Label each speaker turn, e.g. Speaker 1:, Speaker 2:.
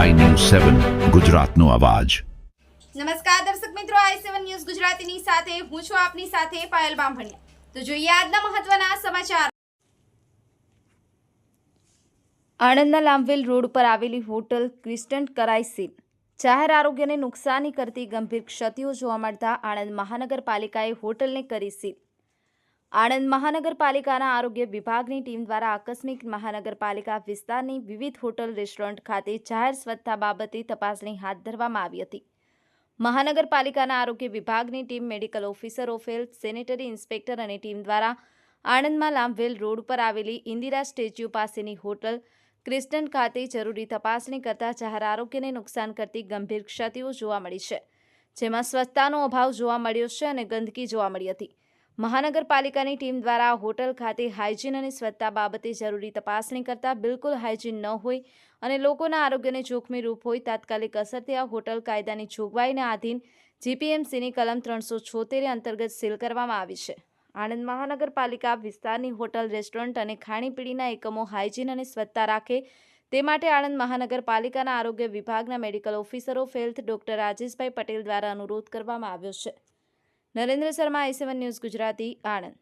Speaker 1: સેવન ગુજરાતનો અવાજ.
Speaker 2: નમસ્કાર દર્શક મિત્રો આઈ સેવન ન્યૂઝ ગુજરાતીની સાથે હું છું આપની સાથે પાયલ બામભણિયા. તો જોઈએ આજના મહત્વના સમાચાર. આણંદના લાંબવેલ રોડ પર આવેલી હોટલ ક્રિસ્ટન્ટ કરાઈ સીલ. જાહેર આરોગ્યને નુકસાની કરતી ગંભીર ક્ષતિઓ જોવા મળતા આણંદ મહાનગરપાલિકાએ હોટલને કરી સીલ. આણંદ મહાનગરપાલિકાના આરોગ્ય વિભાગની ટીમ દ્વારા આકસ્મિક મહાનગરપાલિકા વિસ્તારની વિવિધ હોટલ, રેસ્ટોરન્ટ ખાતે જાહેર સ્વચ્છતા બાબતે તપાસણી હાથ ધરવામાં આવી હતી. મહાનગરપાલિકાના આરોગ્ય વિભાગની team, medical officer of health, sanitary inspector અને ટીમ દ્વારા આણંદમાં લાંબવેલ રોડ પર આવેલી ઇન્દિરા સ્ટેચ્યુ પાસેની હોટલ, ક્રિસ્ટન ખાતે જરૂરી તપાસણી કરતા જાહેર આરોગ્યને નુકસાન કરતી ગંભીર ક્ષતિઓ જોવા મળી છે, જેમાં સ્વચ્છતાનો અભાવ જોવા મળ્યો છે અને ગંદકી જોવા મળી હતી. મહાનગરપાલિકાની ટીમ દ્વારા હોટલ ખાતે હાઇજીન અને સ્વચ્છતા બાબતે જરૂરી તપાસણી કરતા બિલકુલ હાઇજીન ન હોય અને લોકોના આરોગ્યને જોખમી રૂપ હોય, તાત્કાલિક અસરથી આ હોટલ કાયદાની જોગવાઈને આધીન જીપીએમસીની કલમ ત્રણસો છોતેર અંતર્ગત સીલ કરવામાં આવી છે. આણંદ મહાનગરપાલિકા વિસ્તારની હોટલ, રેસ્ટોરન્ટ અને ખાણીપીણીના એકમો હાઇજીન અને સ્વચ્છતા રાખે તે માટે આણંદ મહાનગરપાલિકાના આરોગ્ય વિભાગના મેડિકલ ઓફિસરો, ફેલ્થ ડોક્ટર રાજેશભાઈ પટેલ દ્વારા અનુરોધ કરવામાં આવ્યો છે. Narendra Sharma I seven news Gujarati Anand.